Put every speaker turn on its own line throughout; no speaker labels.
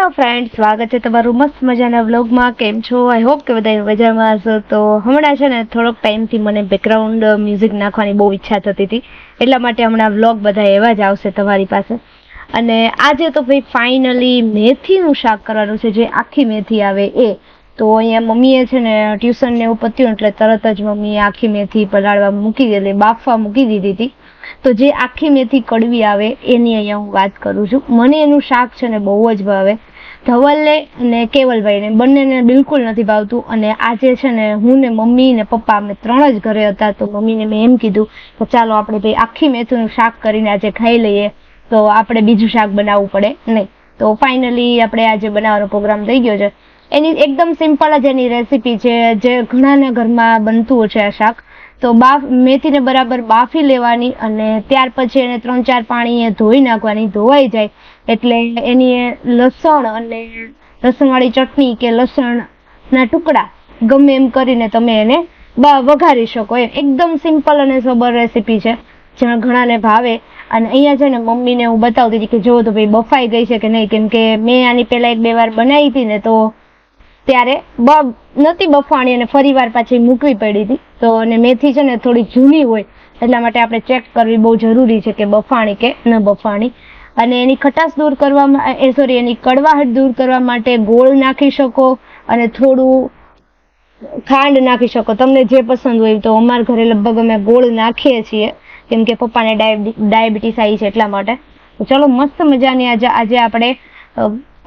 Hello friend સ્વાગત છે તમારું મસ્ત મજાના વ્લોગમાં કેમ છો? આઈ હોપ કે બધા મજામાં હશો. તો હમણાં છે ને થોડોક ટાઈમથી મને બેકગ્રાઉન્ડ મ્યુઝિક નાખવાની બહુ ઈચ્છા થતી હતી. એટલા માટે હમણાં વ્લોગ બધા એવા જ આવશે તમારી પાસે. અને આજે તો ભાઈ ફાઇનલી મેથીનું શાક કરવાનું છે. જે આખી મેથી આવે એ. તો અહીંયા મમ્મીએ છે ને ટ્યુશન ને એવું પત્યું એટલે તરત જ મમ્મીએ આખી મેથી પલાળવા મૂકી દીધી, બાફવા મૂકી દીધી હતી. તો જે આખી મેથી કડવી આવે એની અહીંયા હું વાત કરું છું. મને એનું શાક છે ને બહુ જ ભાવે. ધવલને અને કેવલભાઈને બંનેને બિલકુલ નથી ભાવતું. અને આજે છે ને હું ને મમ્મી ને પપ્પા અમે ત્રણ જ ઘરે હતા, તો મમ્મીને મેં એમ કીધું કે ચાલો આપણે ભાઈ આખી મેથીનું શાક કરીને આજે ખાઈ લઈએ. તો આપણે બીજું શાક બનાવવું પડે, નહીં? તો ફાઇનલી આપણે આજે બનાવવાનો પ્રોગ્રામ થઈ ગયો છે. એની એકદમ સિમ્પલ જ એની રેસીપી છે, જે ઘણાના ઘરમાં બનતું છે આ શાક. તો બાફ, મેથીને બરાબર બાફી લેવાની અને ત્યાર પછી એને ત્રણ ચાર પાણીએ ધોઈ નાખવાની, ધોવાઈ જાય. એટલે એની લસણ અને લસણવાળી ચટણી કે લસણના ટુકડા ગમે એમ કરીને તમે એને વઘારી શકો. એમ એકદમ સિમ્પલ અને સબર રેસીપી છે, જેમાં ઘણાને ભાવે. અને અહીંયા છે ને મમ્મીને હું બતાવતી હતી કે જો તો ભાઈ બફાઈ ગઈ છે કે નહીં? કેમ કે મેં આની પહેલાં એક બે વાર બનાવી હતી ને તો ત્યારે બ નહોતી બફાણી અને ફરી વાર પાછી મૂકવી પડી હતી. તો અને મેથી છે ને થોડી જૂની હોય, એટલા માટે આપણે ચેક કરવી બહુ જરૂરી છે કે બફાણી કે ન બફાણી. અને એની ખટાશ દૂર કરવા એ સોરી એની કડવાહટ દૂર કરવા માટે ગોળ નાખી શકો અને થોડું ખાંડ નાખી શકો. તમને જે પસંદ હોય તો અમારા ઘરે લગભગ અમે ગોળ નાખીએ છીએ. કેમ કે પપ્પાને ડાયાબિટીસ આવી છે એટલા માટે. તો ચલો, મસ્ત મજાની આજે આજે આપણે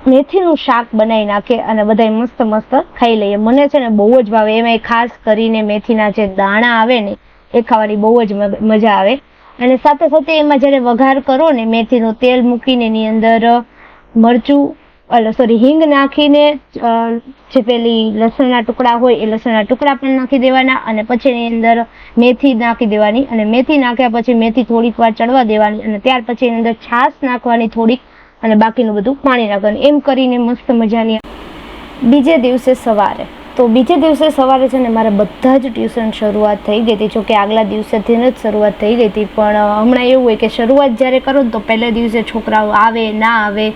મેથીનું શાક બનાવી નાખીએ અને બધાય મસ્ત મસ્ત ખાઈ લઈએ. મને છે ને બહુ જ ભાવે. એમાંય ખાસ કરીને મેથીના જે દાણા આવે ને, એ ખાવાની બહુ જ મજા આવે. અને સાથે સાથે એમાં જ્યારે વઘાર કરો ને, મેથીનું તેલ મૂકીને એની અંદર મરચું એટલે સોરી હિંગ નાખીને જે પેલી લસણના ટુકડા હોય એ લસણના ટુકડા પણ નાખી દેવાના અને પછી એની અંદર મેથી નાખી દેવાની અને મેથી નાખ્યા પછી મેથી થોડીક વાર ચડવા દેવાની અને ત્યાર પછી એની અંદર છાશ નાખવાની થોડીક અને બાકીનું બધું પાણી નાખવાનું. એમ કરીને મસ્ત મજાની બીજે દિવસે સવારે તો બીજે દિવસે સવારે છે ને મારે બધા જ ટ્યુશન શરૂઆત થઈ ગઈ હતી. જોકે આગલા દિવસેથી જ શરૂઆત થઈ ગઈ હતી. પણ હમણાં એવું હોય કે શરૂઆત જ્યારે કરો ને તો પહેલા દિવસે છોકરાઓ આવે, ના આવે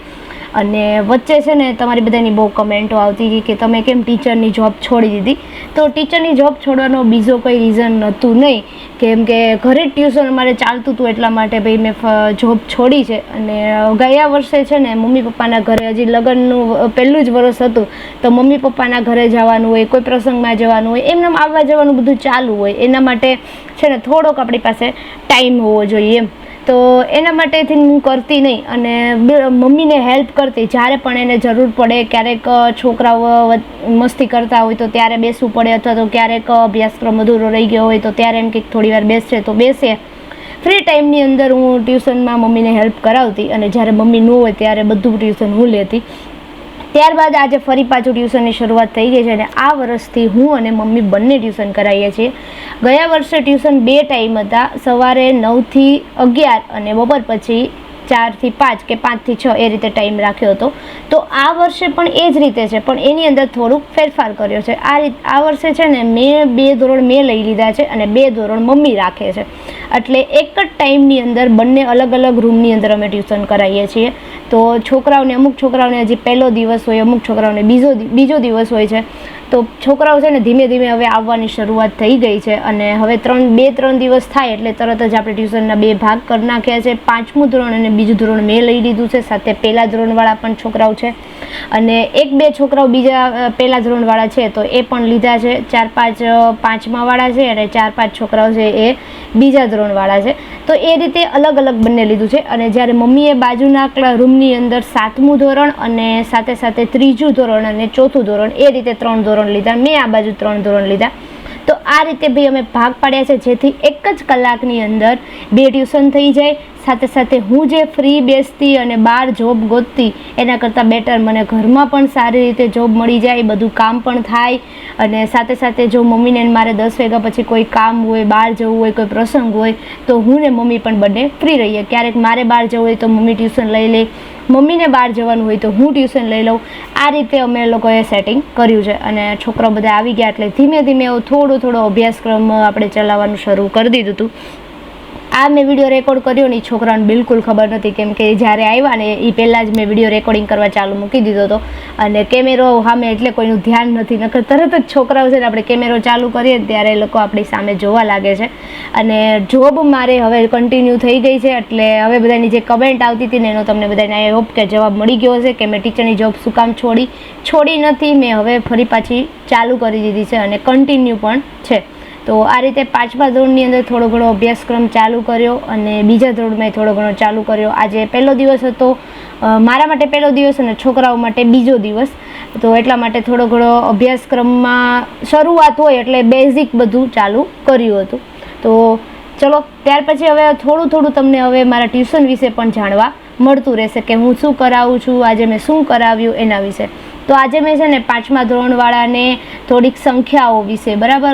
અને વચ્ચે છે ને તમારી બધાની બહુ કમેન્ટો આવતી હતી કે તમે કેમ ટીચરની જોબ છોડી દીધી? તો ટીચરની જોબ છોડવાનો બીજો કોઈ રીઝન હતું નહીં. કેમ કે ઘરે જ ટ્યુશન અમારે ચાલતું હતું એટલા માટે ભાઈ મેં જોબ છોડી છે. અને ગયા વર્ષે છે ને મમ્મી પપ્પાના ઘરે હજી લગ્નનું પહેલું જ વર્ષ હતું. તો મમ્મી પપ્પાના ઘરે જવાનું હોય, કોઈ પ્રસંગમાં જવાનું હોય એમને આવવા જવાનું બધું ચાલુ હોય. એના માટે છે ને થોડોક આપણી પાસે ટાઈમ હોવો જોઈએ એમ. તો એના માટેથી હું કરતી નહીં અને મમ્મીને હેલ્પ કરતી. જ્યારે પણ એને જરૂર પડે ક્યારેક છોકરાઓ મસ્તી કરતા હોય તો ત્યારે બેસવું પડે અથવા તો ક્યારેક અભ્યાસક્રમ અધૂરો રહી ગયો હોય તો ત્યારે એમ કંઈક થોડી વાર બેસશે તો બેસે. ફ્રી ટાઈમની અંદર હું ટ્યુશનમાં મમ્મીને હેલ્પ કરાવતી અને જ્યારે મમ્મી ન હોય ત્યારે બધું ટ્યુશન હું લેતી. ત્યારબાદ આજે ફરી પાછું ટ્યુશનની શરૂઆત થઈ ગઈ છે અને આ વર્ષથી હું અને મમ્મી બંને ટ્યુશન કરાવીએ છીએ. ગયા વર્ષે ટ્યુશન બે ટાઈમ હતા. સવારે નવથી અગિયાર અને બપોર પછી ચારથી પાંચ કે પાંચથી છ એ રીતે ટાઈમ રાખ્યો હતો. તો આ વર્ષે પણ એ જ રીતે છે, પણ એની અંદર થોડુંક ફેરફાર કર્યો છે. આ રીત, આ વર્ષે છે ને મેં બે ધોરણ મેં લઈ લીધા છે અને બે ધોરણ મમ્મી રાખે છે. એટલે એક જ ટાઈમની અંદર બંને અલગ અલગ રૂમની અંદર અમે ટ્યુશન કરાવીએ છીએ. તો છોકરાઓને, અમુક છોકરાઓને હજી પહેલો દિવસ હોય, અમુક છોકરાઓને બીજો બીજો દિવસ હોય છે. તો છોકરાઓ છે ને ધીમે ધીમે હવે આવવાની શરૂઆત થઈ ગઈ છે અને હવે ત્રણ, બે, ત્રણ દિવસ થાય એટલે તરત જ આપણે ટ્યુશનના બે ભાગ કરી નાખ્યા છે. પાંચમું ધોરણ અને બીજું ધોરણ મેં લઈ લીધું છે, સાથે પહેલા ધોરણવાળા પણ છોકરાઓ છે. અને એક, બે છોકરાઓ બીજા પહેલાં ધોરણવાળા છે, તો એ પણ લીધા છે. ચાર, પાંચ પાંચમાવાળા છે અને ચાર, પાંચ છોકરાઓ છે એ બીજા ધોરણવાળા છે. તો એ રીતે અલગ અલગ બંને લીધું છે અને જ્યારે મમ્મીએ બાજુના રૂમની અંદર સાતમું ધોરણ અને સાથે સાથે ત્રીજું ધોરણ અને ચોથું ધોરણ એ રીતે ત્રણ ધોરણ લીધા, મેં આ બાજુ ત્રણ ધોરણ લીધા. તો આ રીતે ભાઈ અમે ભાગ પાડ્યા છે, જેથી એક જ કલાકની અંદર બે ટ્યુશન થઈ જાય સાથે સાથે હું જે ફ્રી બેસતી અને બહાર જોબ ગોતતી, એના કરતાં બેટર મને ઘરમાં પણ સારી રીતે જોબ મળી જાય, બધું કામ પણ થાય. અને સાથે સાથે જો મમ્મીને મારે દસ વાગ્યા પછી કોઈ કામ હોય, બહાર જવું હોય, કોઈ પ્રસંગ હોય, તો હું ને મમ્મી પણ બંને ફ્રી રહીએ. ક્યારેક મારે બહાર જવું હોય તો મમ્મી ટ્યુશન લઈ લે, મમ્મીને બહાર જવાનું હોય તો હું ટ્યુશન લઈ લઉં. આ રીતે અમે લોકોએ સેટિંગ કર્યું છે. અને છોકરાઓ બધા આવી ગયા એટલે ધીમે ધીમે એવું થોડો થોડો અભ્યાસક્રમ આપણે ચલાવવાનું શરૂ કરી દીધું હતું. આ મેં વીડિયો રેકોર્ડ કર્યો ને એ છોકરાને બિલકુલ ખબર નથી કેમ કે જ્યારે આવ્યા ને એ પહેલાં જ મેં વીડિયો રેકોર્ડિંગ કરવા ચાલુ મૂકી દીધો હતો. અને કેમેરો સામે એટલે કોઈનું ધ્યાન નથી. નકર તરત જ છોકરાઓ છે ને આપણે કેમેરો ચાલુ કરીએ ત્યારે એ લોકો આપણી સામે જોવા લાગે છે. અને જોબ મારે હવે કન્ટિન્યુ થઈ ગઈ છે એટલે હવે બધાની જે કમેન્ટ આવતી હતી ને એનો તમને બધાને આઈ હોપ કે જવાબ મળી ગયો હશે કે મેં ટીચરની જોબ શું કામ છોડી? છોડી નથી. મેં હવે ફરી પાછી ચાલુ કરી દીધી છે અને કન્ટિન્યુ પણ છે. તો આ રીતે પાંચમા ધોરણની અંદર થોડો ઘણો અભ્યાસક્રમ ચાલુ કર્યો અને બીજા ધોરણમાં થોડો ઘણો ચાલુ કર્યો. આજે પહેલો દિવસ હતો. મારા માટે પહેલો દિવસ અને છોકરાઓ માટે બીજો દિવસ. તો એટલા માટે થોડો ઘણો અભ્યાસક્રમમાં શરૂઆત હોય એટલે બેઝિક બધું ચાલુ કર્યું હતું. તો ચલો, ત્યાર પછી હવે થોડું થોડું તમને હવે મારા ટ્યુશન વિશે પણ જાણવા મળતું રહેશે કે હું શું કરાવું છું, આજે મેં શું કરાવ્યું એના વિશે. તો આજે મેં છે ને પાંચમા ધોરણવાળાને થોડીક સંખ્યાઓ વિશે, બરાબર?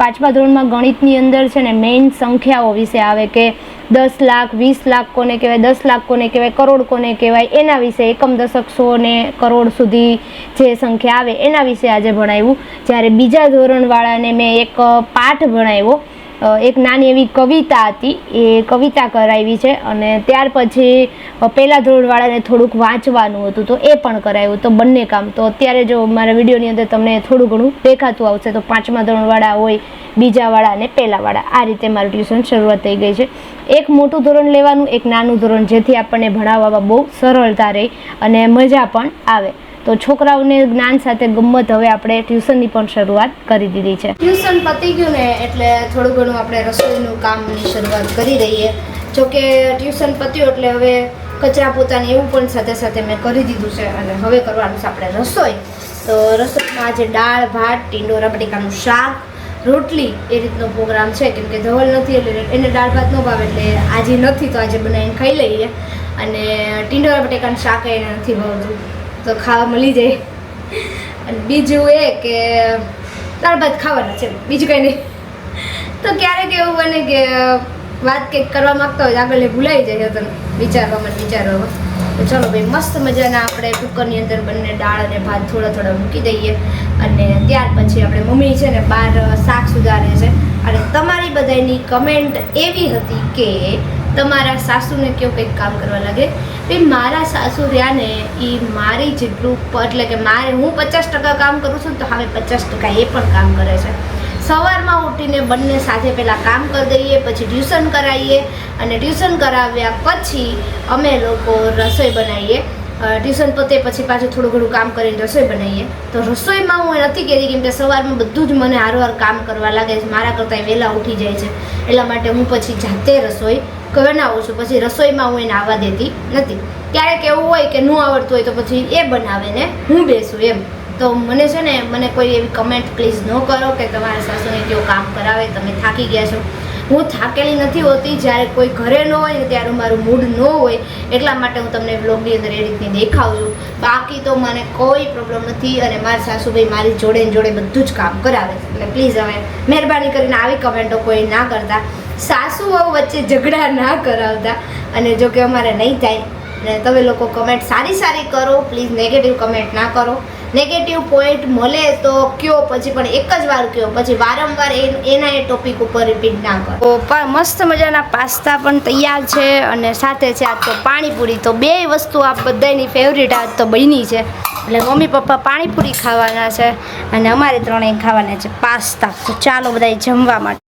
પાંચમા ધોરણમાં ગણિતની અંદર છે ને મેઇન સંખ્યાઓ વિશે આવે કે દસ લાખ, વીસ લાખ કોને કહેવાય, દસ લાખ કોને કહેવાય, કરોડ કોને કહેવાય, એના વિશે એકમ દશક સો ને કરોડ સુધી જે સંખ્યા આવે એના વિશે આજે ભણાવ્યું. જ્યારે બીજા ધોરણવાળાને મેં એક પાઠ ભણાવ્યો. એક નાની એવી કવિતા હતી. એ કવિતા કરાવી છે અને ત્યાર પછી પહેલા ધોરણવાળાને થોડુંક વાંચવાનું હતું તો એ પણ કરાવ્યું તો બંને કામ, તો અત્યારે જો મારા વિડીયોની અંદર તમને થોડું ઘણું દેખાતું આવશે તો પાંચમા ધોરણવાળા હોય, બીજાવાળા અને પહેલાવાળા. આ રીતે મારું ટ્યુશન શરૂઆત થઈ ગઈ છે. એક મોટું ધોરણ લેવાનું, એક નાનું ધોરણ, જેથી આપણને ભણાવવામાં બહુ સરળતા રહે અને મજા પણ આવે. તો છોકરાઓને જ્ઞાન સાથે ગમત હવે આપણે ટ્યુશનની પણ શરૂઆત કરી દીધી છે. ટ્યુશન પતી ગયું ને એટલે થોડું ઘણું આપણે રસોઈનું કામની શરૂઆત કરી દઈએ. જોકે ટ્યુશન પત્યું એટલે હવે કચરા પોતાને એવું પણ સાથે સાથે મેં કરી દીધું છે અને હવે કરવાનું છે આપણે રસોઈ. તો રસોઈમાં આજે દાળ, ભાત ટીંડોરા બટેકાનું શાક, રોટલી એ રીતનો પ્રોગ્રામ છે. કેમ કે ધવલ નથી એટલે એને દાળ, ભાત ન ભાવે એટલે આજે નથી તો આજે બનાવીને ખાઈ લઈએ. અને ટીંડોરા બટેકાનું શાક એને નથી ભાવતું. તો ખાવા મળી જાય. અને બીજું એ કે દાળ ભાત ખાવાના છે. બીજું કંઈ નહીં. તો ક્યારેક એવું બને કે વાત કંઈક કરવા માગતા હોય આગળ ભૂલાઈ જાય તને વિચારવામાં વિચારવામાં. તો ચલો ભાઈ, મસ્ત મજાના આપણે કુકરની અંદર બંને દાળ અને ભાત થોડા થોડા મૂકી દઈએ. અને ત્યાર પછી આપણે મમ્મી છે ને બહાર શાક સુધારે છે. અને તમારી બધાની કમેન્ટ એવી હતી કે તમારા સાસુને કયો કંઈક કામ કરવા લાગે? તે મારા સાસુ રહ્યા ને એ મારી જેટલું એટલે કે મારે હું પચાસ ટકા કામ કરું છું તો હવે પચાસ ટકા એ પણ કામ કરે છે. સવારમાં ઉઠીને બંને સાથે પહેલાં કામ કરી દઈએ, પછી ટ્યુશન કરાવીએ અને ટ્યુશન કરાવ્યા પછી અમે લોકો રસોઈ બનાવીએ. ટ્યુશન પતે પછી પાછું થોડું ઘણું કામ કરીને રસોઈ બનાવીએ. તો રસોઈમાં હું નથી કહેતી કેમ કે સવારમાં બધું જ મને હારવાર કામ કરવા લાગે છે. મારા કરતાં વહેલા ઉઠી જાય છે. એટલા માટે હું પછી જાતે રસોઈ બનાવું છું. પછી રસોઈમાં હું એને આવવા દેતી નથી. ક્યારેક એવું હોય કે ન આવડતું હોય તો પછી એ બનાવે ને હું બેસું એમ. તો મને છે ને, મને કોઈ એવી કમેન્ટ પ્લીઝ ન કરો કે તમારા સાસુને કેવું કામ કરાવે, તમે થાકી ગયા છો. હું થાકેલી નથી હોતી. જ્યારે કોઈ ઘરે ન હોય ત્યારે મારું મૂડ ન હોય, એટલા માટે હું તમને વ્લોગની અંદર એ રીતની દેખાઉં છું. બાકી તો મને કોઈ પ્રોબ્લેમ નથી અને મારા સાસુભાઈ મારી જોડે જોડે બધું જ કામ કરાવે છે. એટલે પ્લીઝ હવે મહેરબાની કરીને આવી કમેન્ટો કોઈ ના કરતા. સાસુ વહુ વચ્ચે ઝઘડા ના કરાવતા અને જો કે અમારે નહીં થાય, ને તમે લોકો કમેન્ટ સારી સારી કરો પ્લીઝ નેગેટિવ કમેન્ટ ના કરો. નેગેટિવ પોઈન્ટ મળે તો કયો, પછી પણ એક જ વાર કયો, પછી વારંવાર એના એ ટોપિક ઉપર રિપીટ ના કરો. મસ્ત મજાના પાસ્તા પણ તૈયાર છે અને સાથે છે આજ તો પાણીપુરી. તો બે વસ્તુ આ બધાની ફેવરિટ આજ તો બની છે. એટલે મમ્મી પપ્પા પાણીપુરી ખાવાના છે અને અમારે ત્રણેય ખાવાના છે પાસ્તા. તો ચાલો બધા જમવા માટે.